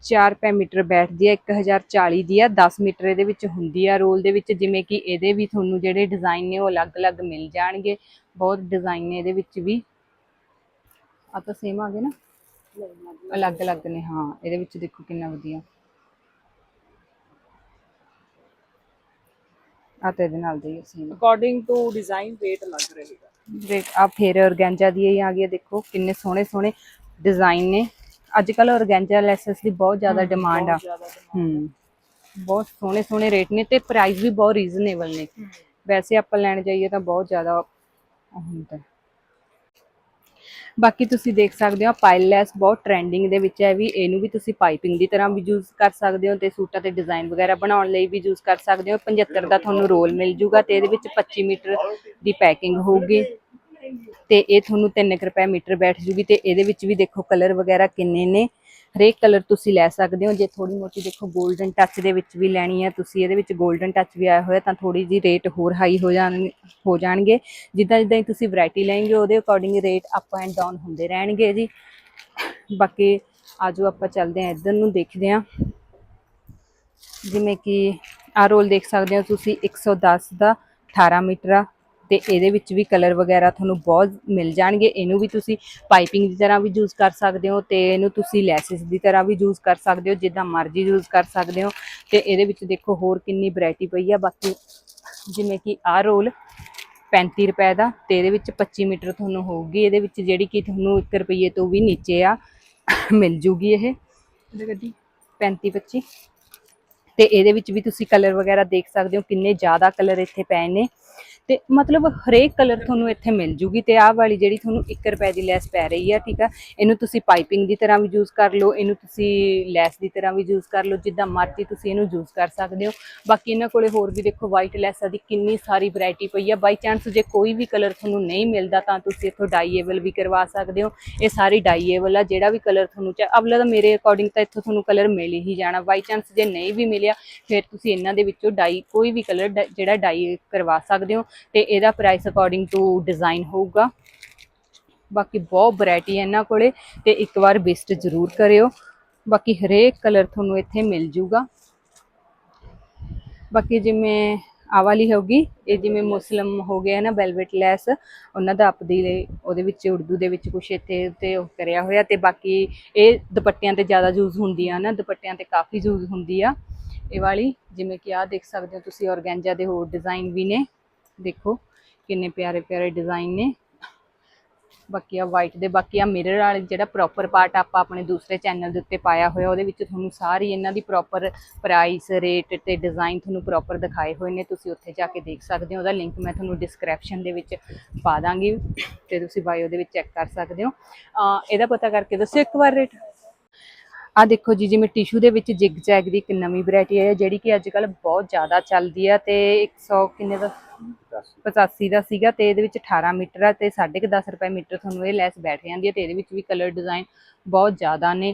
104 ਰੁਪਏ ਮੀਟਰ ਬੈਠਦੀ ਹੈ 1040 ਦੀ ਆ 10 ਮੀਟਰ ਇਹਦੇ ਵਿੱਚ ਹੁੰਦੀ ਆ ਰੋਲ ਦੇ ਵਿੱਚ ਜਿਵੇਂ ਕਿ ਇਹਦੇ ਵੀ ਤੁਹਾਨੂੰ ਜਿਹੜੇ ਡਿਜ਼ਾਈਨ ਨੇ ਉਹ ਅਲੱਗ-ਅਲੱਗ ਮਿਲ ਜਾਣਗੇ। ਬਹੁਤ ਡਿਜ਼ਾਈਨ ਨੇ ਇਹਦੇ ਵਿੱਚ ਵੀ। ਆ ਤਾਂ ਸੇਮ ਆ ਗਏ ਨਾ? ਅਲੱਗ-ਅਲੱਗ ਨੇ ਹਾਂ ਇਹਦੇ ਵਿੱਚ ਦੇਖੋ ਕਿੰਨਾ ਵਧੀਆ। ਆ ਤਾਂ ਇਹਦੇ ਨਾਲ ਦੇ same according to design rate ਲੱਗ ਰਹੇਗਾ। ਦੇਖ ਆ ਫੇਰ ਔਰਗੈਂਜਾ ਦੀ ਹੀ ਆ ਗਈ ਹੈ, ਦੇਖੋ ਕਿੰਨੇ ਸੋਹਣੇ ਸੋਹਣੇ ਡਿਜ਼ਾਈਨ ਨੇ। ਅੱਜ ਕੱਲ ਔਰਗੈਂਜਾ ਲੈਸਸ ਦੀ ਬਹੁਤ ਜ਼ਿਆਦਾ ਡਿਮਾਂਡ ਆ। ਹੂੰ ਬਹੁਤ ਸੋਹਣੇ ਸੋਹਣੇ ਰੇਟ ਨੇ ਤੇ ਪ੍ਰਾਈਸ ਵੀ ਬਹੁਤ ਰੀਜ਼ਨੇਬਲ ਨੇ। ਵੈਸੇ ਆਪਾਂ ਲੈਣ ਜਾਈਏ ਤਾਂ ਬਹੁਤ ਜ਼ਿਆਦਾ ਹੁੰਦਾ। ਬਾਕੀ ਤੁਸੀਂ ਦੇਖ ਸਕਦੇ ਹੋ ਪਾਈਲ ਲੈਸ ਬਹੁਤ ਟ੍ਰੈਂਡਿੰਗ ਦੇ ਵਿੱਚ ਹੈ ਵੀ ਇਹਨੂੰ ਵੀ ਤੁਸੀਂ ਪਾਈਪਿੰਗ ਦੀ ਤਰ੍ਹਾਂ ਵੀ ਯੂਜ਼ ਕਰ ਸਕਦੇ ਹੋ ਤੇ ਸੂਟਾਂ ਤੇ ਡਿਜ਼ਾਈਨ ਵਗੈਰਾ ਬਣਾਉਣ ਲਈ ਵੀ ਯੂਜ਼ ਕਰ ਸਕਦੇ ਹੋ। 75 ਦਾ ਤੁਹਾਨੂੰ ਰੋਲ ਮਿਲ ਜੂਗਾ ਤੇ ਇਹਦੇ ਵਿੱਚ 25 ਮੀਟਰ ਦੀ ਪੈਕਿੰਗ ਹੋਊਗੀ। ਤੇ ਇਹ ਤੁਹਾਨੂੰ 3 ਰੁਪਏ ਮੀਟਰ ਬੈਠ ਜੂਗੀ ਤੇ ਇਹਦੇ ਵਿੱਚ ਵੀ ਦੇਖੋ ਕਲਰ ਵਗੈਰਾ ਕਿੰਨੇ ਨੇ। ਹਰੇਕ ਕਲਰ ਤੁਸੀਂ ਲੈ ਸਕਦੇ ਹੋ। ਜੇ ਥੋੜੀ ਮੋਟੀ ਦੇਖੋ 골ਡਨ ਟੱਚ ਦੇ ਵਿੱਚ ਵੀ ਲੈਣੀ ਹੈ, ਤੁਸੀਂ ਇਹਦੇ ਵਿੱਚ 골ਡਨ ਟੱਚ ਵੀ ਆਇਆ ਹੋਇਆ ਤਾਂ ਥੋੜੀ ਜੀ ਰੇਟ ਹੋਰ ਹਾਈ ਹੋ ਜਾਣ, ਹੋ ਜਾਣਗੇ। ਜਿੱਦਾਂ ਜਿੱਦਾਂ ਹੀ ਤੁਸੀਂ ਵੈਰਾਈਟੀ ਲੈਣਗੇ ਉਹਦੇ according rate up and down ਹੁੰਦੇ ਰਹਿਣਗੇ ਜੀ। ਬਾਕੀ ਆਜੋ ਆਪਾਂ ਚੱਲਦੇ ਹਾਂ ਇੱਧਰ ਨੂੰ, ਦੇਖਦੇ ਹਾਂ। ਜਿਵੇਂ ਕਿ ਆ ਰੋਲ ਦੇਖ ਸਕਦੇ ਹੋ ਤੁਸੀਂ 110 ਦਾ 18 ਮੀਟਰ ਆ। ਤੇ ਇਹਦੇ ਵਿੱਚ ਵੀ ਕਲਰ ਵਗੈਰਾ ਤੁਹਾਨੂੰ ਬਹੁਤ ਮਿਲ ਜਾਣਗੇ। ਇਹਨੂੰ ਵੀ ਤੁਸੀਂ ਪਾਈਪਿੰਗ ਦੀ ਤਰ੍ਹਾਂ ਵੀ ਯੂਜ਼ ਕਰ ਸਕਦੇ ਹੋ ਤੇ ਇਹਨੂੰ ਤੁਸੀਂ ਲੈਸਿਸ ਦੀ ਤਰ੍ਹਾਂ ਵੀ ਯੂਜ਼ ਕਰ ਸਕਦੇ ਹੋ ਜਿੱਦਾਂ ਮਰਜ਼ੀ ਯੂਜ਼ ਕਰ ਸਕਦੇ ਹੋ। ਤੇ ਇਹਦੇ ਵਿੱਚ ਦੇਖੋ ਹੋਰ ਕਿੰਨੀ ਵੈਰਾਈਟੀ ਪਈ ਆ। ਬਾਕੀ ਜਿਵੇਂ ਕਿ ਆ ਰੋਲ 35 ਰੁਪਏ ਦਾ ਤੇ ਇਹਦੇ ਵਿੱਚ 25 ਮੀਟਰ ਤੁਹਾਨੂੰ ਹੋਊਗੀ। ਇਹਦੇ ਵਿੱਚ ਜਿਹੜੀ ਕਿ ਤੁਹਾਨੂੰ 1 ਰੁਪਏ ਤੋਂ ਵੀ ਨੀਚੇ ਆ ਮਿਲ ਜੂਗੀ ਇਹ। ਗੱਡੀ 35 25 ਤੇ ਇਹਦੇ ਵਿੱਚ ਵੀ ਤੁਸੀਂ ਕਲਰ ਵਗੈਰਾ ਦੇਖ ਸਕਦੇ ਹੋ ਕਿੰਨੇ ਜ਼ਿਆਦਾ ਕਲਰ ਇੱਥੇ ਪਏ ਨੇ। ਤੇ ਮਤਲਬ ਹਰੇਕ ਕਲਰ ਤੁਹਾਨੂੰ ਇੱਥੇ ਮਿਲ ਜੂਗੀ ਤੇ ਆਹ ਵਾਲੀ ਜਿਹੜੀ ਤੁਹਾਨੂੰ 1 ਰੁਪਏ ਦੀ ਲੈਸ ਪੈ ਰਹੀ ਆ, ਠੀਕ ਆ? ਇਹਨੂੰ ਤੁਸੀਂ ਪਾਈਪਿੰਗ ਦੀ ਤਰ੍ਹਾਂ ਵੀ ਯੂਜ਼ ਕਰ ਲਓ, ਇਹਨੂੰ ਤੁਸੀਂ ਲੈਸ ਦੀ ਤਰ੍ਹਾਂ ਵੀ ਯੂਜ਼ ਕਰ ਲਓ, ਜਿੱਦਾਂ ਮਰਜ਼ੀ ਤੁਸੀਂ ਇਹਨੂੰ ਯੂਜ਼ ਕਰ ਸਕਦੇ ਹੋ। ਬਾਕੀ ਇਹਨਾਂ ਕੋਲੇ ਹੋਰ ਵੀ ਦੇਖੋ ਵਾਈਟ ਲੈਸਾਂ ਦੀ ਕਿੰਨੀ ਸਾਰੀ ਵੈਰਾਈਟੀ ਪਈ ਆ। ਬਾਈ ਚਾਂਸ ਜੇ ਕੋਈ ਵੀ ਕਲਰ ਤੁਹਾਨੂੰ ਨਹੀਂ ਮਿਲਦਾ ਤਾਂ ਤੁਸੀਂ ਇੱਥੋਂ ਡਾਈਏਬਲ ਵੀ ਕਰਵਾ ਸਕਦੇ ਹੋ। ਇਹ ਸਾਰੀ ਡਾਈਏਬਲ ਆ, ਜਿਹੜਾ ਵੀ ਕਲਰ ਤੁਹਾਨੂੰ ਚਾਹ ਅਵਲਾ ਤਾਂ ਮੇਰੇ ਅਕੋਰਡਿੰਗ ਤਾਂ ਇੱਥੋਂ ਤੁਹਾਨੂੰ ਕਲਰ ਮਿਲ ਹੀ ਜਾਣਾ। ਬਾਈ ਚਾਂਸ ਜੇ ਨਹੀਂ ਵੀ ਮਿਲਿਆ, ਫਿਰ ਤੁਸੀਂ ਇਹਨਾਂ ਦੇ ਵਿੱਚੋਂ ਡਾਈ ਕੋਈ ਵੀ ਕਲਰ ਜਿਹੜਾ ਡਾਈ ਕਰਵਾ ਸਕਦੇ ਹੋ। ਤੇ ਇਹਦਾ ਪ੍ਰਾਈਸ ਅਕੋਰਡਿੰਗ ਟੂ ਡਿਜ਼ਾਈਨ ਹੋਊਗਾ। ਬਾਕੀ ਬਹੁਤ ਵੈਰਾਈਟੀ ਹੈ ਇਹਨਾਂ ਕੋਲੇ ਤੇ ਇੱਕ ਵਾਰ ਵਿਜ਼ਿਟ ਜ਼ਰੂਰ ਕਰਿਓ। ਬਾਕੀ ਹਰੇਕ ਕਲਰ ਤੁਹਾਨੂੰ ਇੱਥੇ ਮਿਲ ਜੂਗਾ। ਬਾਕੀ ਜਿਵੇਂ ਆ ਵਾਲੀ ਹੋਗੀ ਇਹ ਜਿਵੇਂ ਮੁਸਲਮ ਹੋ ਗਿਆ ਨਾ ਵੈਲਵਟ ਲੈਸ ਉਹਨਾਂ ਦਾ ਆਪਦੀ ਲਈ ਉਹਦੇ ਵਿੱਚ, ਉਰਦੂ ਦੇ ਵਿੱਚ ਕੁਛ ਇੱਥੇ ਉੱਤੇ ਉਹ ਕਰਿਆ ਹੋਇਆ ਤੇ ਬਾਕੀ ਇਹ ਦੁਪੱਟਿਆਂ ਤੇ ਜ਼ਿਆਦਾ ਯੂਜ਼ ਹੁੰਦੀ ਆ ਨਾ, ਦੁਪੱਟਿਆਂ ਤੇ ਕਾਫੀ ਯੂਜ਼ ਹੁੰਦੀ ਆ। ਇਹ ਵਾਲੀ, ਜਿਵੇਂ ਕਿ ਆਹ ਦੇਖ ਸਕਦੇ ਹੋ ਤੁਸੀਂ, ਔਰਗੈਂਜਾ ਦੇ ਹੋਰ ਡਿਜ਼ਾਈਨ ਵੀ ਨੇ। ਦੇਖੋ, ਕਿੰਨੇ ਪਿਆਰੇ ਪਿਆਰੇ ਡਿਜ਼ਾਈਨ ਨੇ। ਬਾਕੀ ਆ ਵਾਈਟ ਦੇ, ਬਾਕੀ ਆ ਮਿਰਰ ਵਾਲੇ ਜਿਹੜਾ ਪ੍ਰੋਪਰ ਪਾਰਟ ਆਪਾਂ ਆਪਣੇ ਦੂਸਰੇ ਚੈਨਲ ਦੇ ਉੱਤੇ ਪਾਇਆ ਹੋਇਆ, ਉਹਦੇ ਵਿੱਚ ਤੁਹਾਨੂੰ ਸਾਰੀ ਇਹਨਾਂ ਦੀ ਪ੍ਰੋਪਰ ਪ੍ਰਾਈਸ ਰੇਟ ਤੇ ਡਿਜ਼ਾਈਨ ਤੁਹਾਨੂੰ ਪ੍ਰੋਪਰ ਦਿਖਾਏ ਹੋਏ ਨੇ। ਤੁਸੀਂ ਉੱਥੇ ਜਾ ਕੇ ਦੇਖ ਸਕਦੇ ਹੋ, ਉਹਦਾ ਲਿੰਕ ਮੈਂ ਤੁਹਾਨੂੰ ਡਿਸਕ੍ਰਿਪਸ਼ਨ ਦੇ ਵਿੱਚ ਪਾ ਦਾਂਗੀ। ਤੇ ਤੁਸੀਂ ਬਾਇਓ ਦੇ ਵਿੱਚ ਚੈੱਕ ਕਰ ਸਕਦੇ ਹੋ। ਇਹਦਾ ਪਤਾ ਕਰਕੇ ਦੱਸਿਓ ਇੱਕ ਵਾਰ ਰੇਟ ਆ ਦੇਖੋ ਜੀ ਜਿਵੇਂ ਟਿਸ਼ੂ ਦੇ ਵਿੱਚ ਜਿਗ ਜੈਗ ਦੀ ਇੱਕ ਨਵੀਂ ਵੈਰਾਈਟੀ ਹੈ ਜਿਹੜੀ ਕਿ ਅੱਜ ਕੱਲ ਬਹੁਤ ਜ਼ਿਆਦਾ ਚੱਲਦੀ ਆ ਤੇ 100 ਕਿੰਨੇ ਦਾ? 85 ਦਾ ਸੀਗਾ ਤੇ ਇਹਦੇ ਵਿੱਚ 18 ਮੀਟਰ ਆ ਤੇ 10.5 ਰੁਪਏ ਮੀਟਰ ਤੁਹਾਨੂੰ ਇਹ ਲੈਸ ਬੈਠ ਜਾਂਦੀ ਹੈ ਤੇ ਇਹਦੇ ਵਿੱਚ ਵੀ ਕਲਰ ਡਿਜ਼ਾਈਨ ਬਹੁਤ ਜ਼ਿਆਦਾ ਨੇ।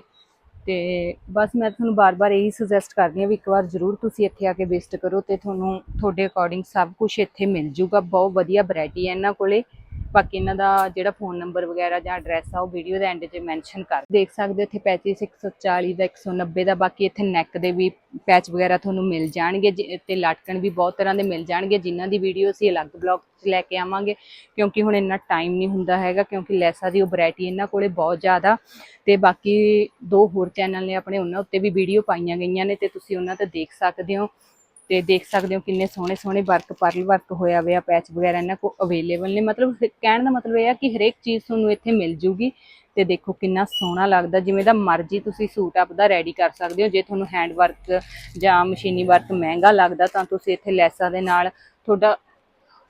ਤੇ ਬਸ ਮੈਂ ਤੁਹਾਨੂੰ ਬਾਰ-ਬਾਰ ਇਹੀ ਸੁਜੈਸਟ ਕਰਦੀ ਹਾਂ ਵੀ ਇੱਕ ਵਾਰ ਜ਼ਰੂਰ ਤੁਸੀਂ ਇੱਥੇ ਆ ਕੇ ਵਿਜ਼ਿਟ ਕਰੋ ਤੇ ਤੁਹਾਨੂੰ ਤੁਹਾਡੇ ਅਕੋਰਡਿੰਗ ਸਭ ਕੁਝ ਇੱਥੇ ਮਿਲ ਜੂਗਾ ਬਹੁਤ ਵਧੀਆ ਵੈਰਾਈਟੀ ਹੈ ਇਹਨਾਂ ਕੋਲੇ। ਬਾਕੀ ਇਹਨਾਂ ਦਾ ਜਿਹੜਾ ਫੋਨ ਨੰਬਰ ਵਗੈਰਾ ਜਾਂ ਐਡਰੈਸ ਆ, ਉਹ ਵੀਡੀਓ ਦੇ ਐਂਡ 'ਚ ਮੈਂਸ਼ਨ ਕਰ ਦੇਖ ਸਕਦੇ ਹੋ ਇੱਥੇ ਪੈਚਿਸ 140 ਦਾ 190 ਦਾ, ਬਾਕੀ ਇੱਥੇ ਨੈਕ ਦੇ ਵੀ ਪੈਚ ਵਗੈਰਾ ਤੁਹਾਨੂੰ ਮਿਲ ਜਾਣਗੇ, ਜਿ- ਤੇ ਲਟਕਣ ਵੀ ਬਹੁਤ ਤਰ੍ਹਾਂ ਦੇ ਮਿਲ ਜਾਣਗੇ, ਜਿਨ੍ਹਾਂ ਦੀ ਵੀਡੀਓ ਅਸੀਂ ਅਲੱਗ ਬਲੌਗ 'ਚ ਲੈ ਕੇ ਆਵਾਂਗੇ, ਕਿਉਂਕਿ ਹੁਣ ਇੰਨਾ ਟਾਈਮ ਨਹੀਂ ਹੁੰਦਾ ਹੈਗਾ, ਕਿਉਂਕਿ ਲੈਸਾਂ ਦੀ ਉਹ ਵੈਰਾਈਟੀ ਇਹਨਾਂ ਕੋਲੇ ਬਹੁਤ ਜ਼ਿਆਦਾ। ਤੇ ਬਾਕੀ ਦੋ ਹੋਰ ਚੈਨਲ ਨੇ ਆਪਣੇ, ਉਹਨਾਂ ਉੱਤੇ ਵੀ ਵੀਡੀਓ ਪਾਈਆਂ ਗਈਆਂ ਨੇ, ਤੇ ਤੁਸੀਂ ਉਹਨਾਂ ਤੇ ਦੇਖ ਸਕਦੇ ਹੋ। ਤੇ ਦੇਖ ਸਕਦੇ ਹੋ ਕਿੰਨੇ ਸੋਹਣੇ ਸੋਹਣੇ ਵਰਕ, ਪਰਲ ਵਰਕ ਹੋਇਆ ਹੋਇਆ, ਪੈਚ ਵਗੈਰਾ ਇਹਨਾਂ ਕੋਲ ਅਵੇਲੇਬਲ ਨੇ। ਮਤਲਬ ਕਹਿਣ ਦਾ ਮਤਲਬ ਇਹ ਆ ਕਿ ਹਰੇਕ ਚੀਜ਼ ਤੁਹਾਨੂੰ ਇੱਥੇ ਮਿਲ ਜੂਗੀ ਤੇ ਦੇਖੋ ਕਿੰਨਾ ਸੋਹਣਾ ਲੱਗਦਾ, ਜਿਵੇਂ ਦਾ ਮਰਜ਼ੀ ਤੁਸੀਂ ਸੂਟ ਆਪਦਾ ਰੈਡੀ ਕਰ ਸਕਦੇ ਹੋ। ਜੇ ਤੁਹਾਨੂੰ ਹੈਂਡ ਵਰਕ ਜਾਂ ਮਸ਼ੀਨੀ ਵਰਕ ਮਹਿੰਗਾ ਲੱਗਦਾ ਤਾਂ ਤੁਸੀਂ ਇੱਥੇ ਲੈਸਾਂ ਦੇ ਨਾਲ ਤੁਹਾਡਾ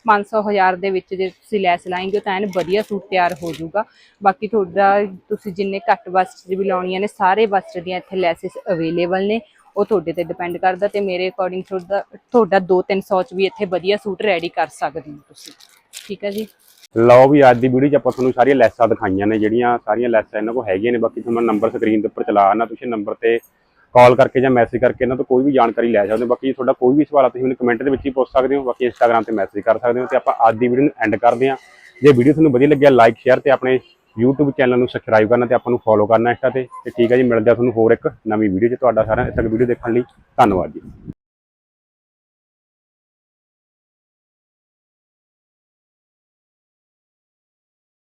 500 ਹਜ਼ਾਰ ਦੇ ਵਿੱਚ ਜੇ ਤੁਸੀਂ ਲੈਸ ਲਾਏਂਗੇ ਤਾਂ ਐਨ ਵਧੀਆ ਸੂਟ ਤਿਆਰ ਹੋ ਜਾਊਗਾ ਬਾਕੀ ਤੁਹਾਡਾ ਤੁਸੀਂ ਜਿੰਨੇ ਘੱਟ ਬਸਟ ਵੀ ਲਾਉਣੀਆਂ ਨੇ, ਸਾਰੇ ਬਸਟ ਦੀਆਂ ਇੱਥੇ ਲੈਸਸ ਅਵੇਲੇਬਲ ਨੇ। ਉਹ ਤੁਹਾਡੇ ਤੇ ਡਿਪੈਂਡ ਕਰਦਾ ਤੇ ਮੇਰੇ ਅਕੋਰਡਿੰਗ ਤੁਹਾਡਾ ਤੁਹਾਡਾ 2-300 ਚ ਵੀ ਇੱਥੇ ਵਧੀਆ ਸੂਟ ਰੈਡੀ ਕਰ ਸਕਦੇ ਹੋ ਤੁਸੀਂ। ਠੀਕ ਹੈ ਜੀ? ਲਓ ਵੀ ਅੱਜ ਦੀ ਵੀਡੀਓ 'ਚ ਆਪਾਂ ਤੁਹਾਨੂੰ ਸਾਰੀਆਂ ਲੈਸਾਂ ਦਿਖਾਈਆਂ ਨੇ, ਜਿਹੜੀਆਂ ਸਾਰੀਆਂ ਲੈਸਾਂ ਇਹਨਾਂ ਕੋਲ ਹੈਗੀਆਂ ਨੇ, ਬਾਕੀ ਤੁਹਾਨੂੰ ਨੰਬਰ ਸਕਰੀਨ ਦੇ ਉੱਪਰ ਚਲਾ ਆਣਾ ਤੁਸੀਂ ਨੰਬਰ ਤੇ ਕਾਲ ਕਰਕੇ ਜਾਂ ਮੈਸੇਜ ਕਰਕੇ ਇਹਨਾਂ ਤੋਂ ਕੋਈ ਵੀ ਜਾਣਕਾਰੀ ਲੈ ਸਕਦੇ ਹੋ। ਬਾਕੀ ਤੁਹਾਡਾ ਕੋਈ ਵੀ ਸਵਾਲ ਆ, ਤੁਸੀਂ ਮੈਨੂੰ ਕਮੈਂਟ ਦੇ ਵਿੱਚ ਹੀ ਪੁੱਛ ਸਕਦੇ ਹੋ, ਬਾਕੀ ਇੰਸਟਾਗ੍ਰam ਤੇ ਮੈਸੇਜ ਕਰ ਸਕਦੇ ਹੋ ਤੇ ਆਪਾਂ ਅੱਜ ਦੀ ਵੀਡੀਓ ਨੂੰ ਐਂਡ ਕਰਦੇ ਹਾਂ। ਜੇ ਵੀਡੀਓ ਤੁਹਾਨੂੰ ਵਧੀਆ ਲੱਗਿਆ ਲਾਈਕ ਸ਼ੇਅਰ ਤੇ ਆਪਣੇ YouTube ਚੈਨਲ ਨੂੰ ਸਬਸਕ੍ਰਾਈਬ ਕਰਨਾ ਤੇ ਆਪਾਂ ਨੂੰ ਫੋਲੋ ਕਰਨਾ ਇੰਸਟਾ ਤੇ। ਤੇ ਠੀਕ ਹੈ ਜੀ, ਮਿਲਦੇ ਆ ਤੁਹਾਨੂੰ ਹੋਰ ਇੱਕ ਨਵੀਂ ਵੀਡੀਓ 'ਚ। ਤੁਹਾਡਾ ਸਾਰਿਆਂ ਤੱਕ ਵੀਡੀਓ ਦੇਖਣ ਲਈ ਧੰਨਵਾਦ ਜੀ।